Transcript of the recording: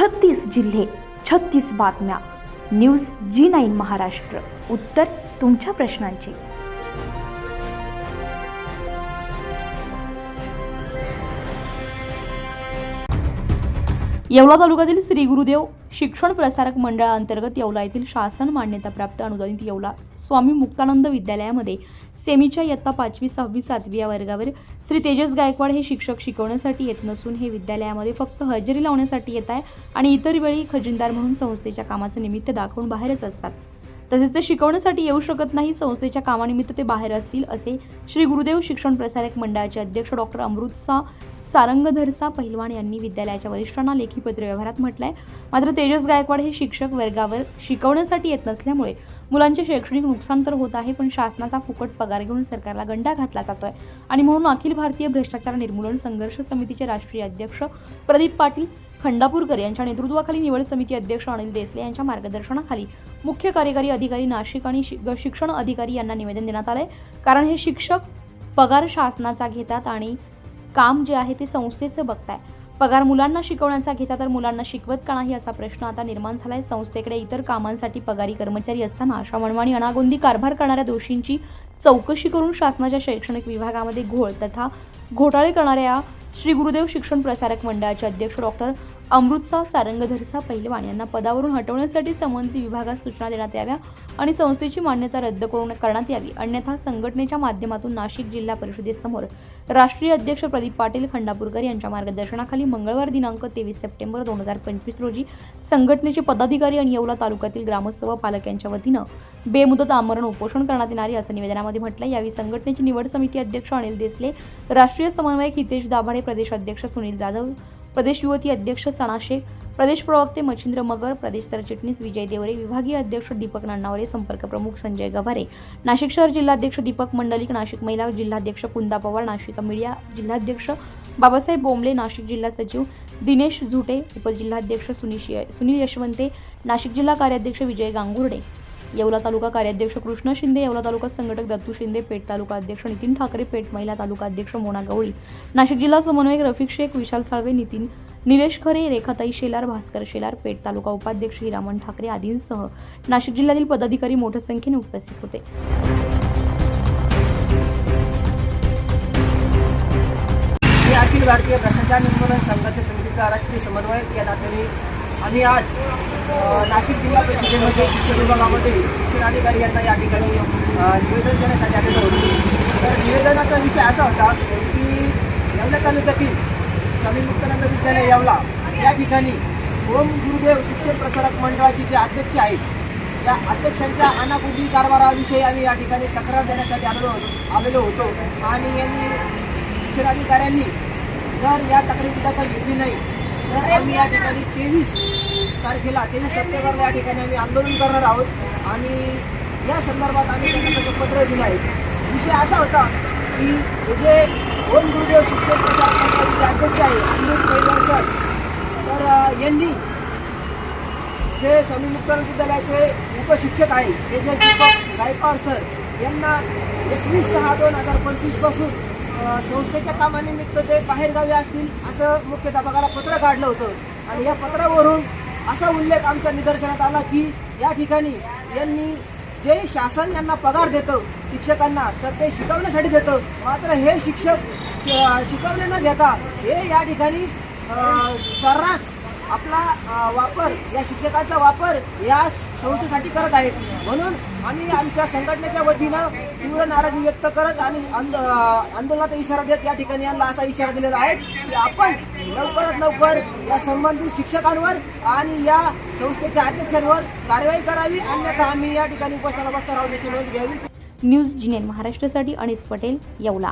छत्तीस जिल्हे छत्तीस बातम्या. News Zee nine Maharashtra. उत्तर तुमच्या प्रश्नांची. येवला तालुक्यातील श्री गुरुदेव शिक्षण प्रसारक मंडळाअंतर्गत येवला येथील शासन मान्यताप्राप्त अनुदानित येवला. स्वामी मुक्तानंद विद्यालयामध्ये सेमीच्या इयत्ता पाचवी सहावी सातवी या वर्गावर श्री तेजस गायकवाड हे शिक्षक शिकवण्यासाठी येत नसून हे विद्यालयामध्ये फक्त हजेरी लावण्यासाठी येत आहे आणि इतर वेळी खजिनदार म्हणून संस्थेच्या कामाचं निमित्त दाखवून बाहेरच असतात. तसेच ते शिकवण्यासाठी येऊ शकत नाही संस्थेच्या कामानिमित्त ते बाहेर असतील असे श्री गुरुदेव शिक्षण प्रसारक मंडळाचे अध्यक्ष डॉक्टर अमृतसा सारंगधरसा पहिलवान यांनी विद्यालयाच्या वरिष्ठांना लेखी पत्रव्यवहारात म्हटलंय. मात्र तेजस गायकवाड हे शिक्षक वर्गावर शिकवण्यासाठी येत नसल्यामुळे मुलांचे शैक्षणिक नुकसान तर होत आहे पण शासनाचा फुकट पगार घेऊन सरकारला गंडा घातला जातोय. आणि म्हणून अखिल भारतीय भ्रष्टाचार निर्मूलन संघर्ष समितीचे राष्ट्रीय अध्यक्ष प्रदीप पाटील खंडापूरकर यांच्या नेतृत्वाखाली निवड समिती अध्यक्ष अनिल देसले यांच्या मार्गदर्शनाखाली मुख्य कार्यकारी अधिकारी नाशिक आणि शि- शिक्षण अधिकारी यांना निवेदन देण्यात आलंय. कारण हे शिक्षक पगार शासनाचा घेतात आणि काम जे आहे ते संस्थेचं बघताय. पगार मुलांना शिकवण्याचा घेता तर मुलांना शिकवत का नाही असा प्रश्न आता निर्माण झालाय. संस्थेकडे इतर कामांसाठी पगारी कर्मचारी असताना अशा मनमानी अनागोंदी कारभार करणाऱ्या दोषींची चौकशी करून शासनाच्या शैक्षणिक विभागामध्ये घोळ तथा घोटाळे करणाऱ्या श्री गुरुदेव शिक्षण प्रसारक मंडळाचे अध्यक्ष डॉक्टर अमृतसाव सारंगधरसा पहिलवान यांना पदावरून हटवण्यासाठी संबंधित विभागात सूचना देण्यात याव्या आणि संस्थेची मान्यता रद्द करून करण्यात यावी अन्यथा संघटनेच्या माध्यमातून नाशिक जिल्हा परिषदेसमोर राष्ट्रीय अध्यक्ष प्रदीप पाटील खंडापूरकर यांच्या मार्गदर्शनाखाली मंगळवार दिनांक तेवीस सप्टेंबर दोन हजार पंचवीस रोजी संघटनेचे पदाधिकारी आणि येवला तालुक्यातील ग्रामस्थ व पालक यांच्या वतीनं बेमुदत आमरण उपोषण करण्यात येणार असं निवेदनामध्ये म्हटलं यावेळी संघटनेची निवड समिती अध्यक्ष अनिल देसले राष्ट्रीय समन्वयक हितेश दाभाडे प्रदेश अध्यक्ष सुनील जाधव प्रदेश युवती अध्यक्ष सणा शेख प्रदेश प्रवक्ते मच्छिंद्र मगर प्रदेश सरचिटणीस विजय देवरे विभागीय अध्यक्ष दीपक नान्नावरे संपर्क प्रमुख संजय गव्हारे. नाशिक शहर जिल्हाध्यक्ष दीपक मंडलिक नाशिक महिला जिल्हाध्यक्ष कुंदा पवार नाशिक मीडिया जिल्हाध्यक्ष बाबासाहेब बोंबले नाशिक जिल्हा सचिव दिनेश झुटे उपजिल्हाध्यक्ष सुनिश सुनील यशवंते नाशिक जिल्हा कार्याध्यक्ष विजय गांगुर्डे. येवला तालुका कार्याध्यक्ष कृष्ण शिंदे येवला तालुका संघटक दत्तू शिंदे पेठ तालुका अध्यक्ष नितीन ठाकरे पेठ महिला तालुका अध्यक्ष मोना गवळी. नाशिक जिल्हा समन्वयक रफिक शेख विशाल साळवे नितीन निलेश खरे रेखाताई शेलार भास्कर शेलार पेठ तालुका उपाध्यक्ष हिरामण ठाकरे आदींसह नाशिक जिल्ह्यातील पदाधिकारी मोठ्या संख्येने उपस्थित होते. अखिल भारतीय भ्रष्टाचार निर्मूलन संघर्ष समितीचा राष्ट्रीय समन्वयक या नात्याने आम्ही आज नाशिक जिल्हा परिषदेमध्ये शिक्षण विभागामध्ये शिक्षणाधिकारी यांना या ठिकाणी निवेदन देण्यासाठी आलेलो होतो तर निवेदनाचा विषय असा होता की येवला तालुक्यातील स्वामी मुक्तानंद विद्यालय येवला या ठिकाणी ओम गुरुदेव शिक्षण प्रसारक मंडळाचे जे अध्यक्ष आहेत या अध्यक्षांच्या अनाकुदी कारभाराविषयी आम्ही या ठिकाणी तक्रार देण्यासाठी आलेलो आलेलो होतो. आणि यांनी शिक्षणाधिकाऱ्यांनी जर या तक्रारीची दखल घेतली नाही तर आम्ही या ठिकाणी तेवीस तारखेला तेवीस सप्टेंबरला या ठिकाणी आम्ही आंदोलन करणार आहोत. आणि या संदर्भात आम्ही त्यांना त्याचं पत्र दिलं आहे. विषय असा होता की जे ओम गुरुदेव शिक्षण प्रसार अध्यक्ष आहे अमृत कैलास तर यांनी जे स्वामी मुक्तानंद विद्यालयाचे उपशिक्षक आहे ते जे दीपक गायकवाड सर यांना एकवीस सहा दोन हजार पंचवीसपासून संस्थेच्या कामानिमित्त ते बाहेरगावी असतील असं मुख्यतः बघायला पत्र काढलं होतं. आणि या पत्रावरून असा उल्लेख आमच्या निदर्शनात आला की या ठिकाणी यांनी जे शासन यांना पगार देतं शिक्षकांना तर ते शिकवण्यासाठी देतं. मात्र हे शिक्षक श- शिकवणे न घेता हे या ठिकाणी सर्रास आपला वापर या शिक्षकाचा वापर या संस्थेसाठी करत आहेत. म्हणून आम्ही आमच्या संघटनेच्या वतीनं तीव्र नाराजी व्यक्त करत आणि आंदोलनाचा इशारा देत या ठिकाणी यांना असा इशारा दिलेला आहे की आपण लवकरात लवकर या संबंधित शिक्षकांवर आणि या संस्थेच्या अध्यक्षांवर कारवाई करावी. अन्यथा आम्ही या ठिकाणी उपोषणाला बसणार आहोत याची नोंद घ्यावी न्यूज जिनेन महाराष्ट्रासाठी अनिस पटेल येवला.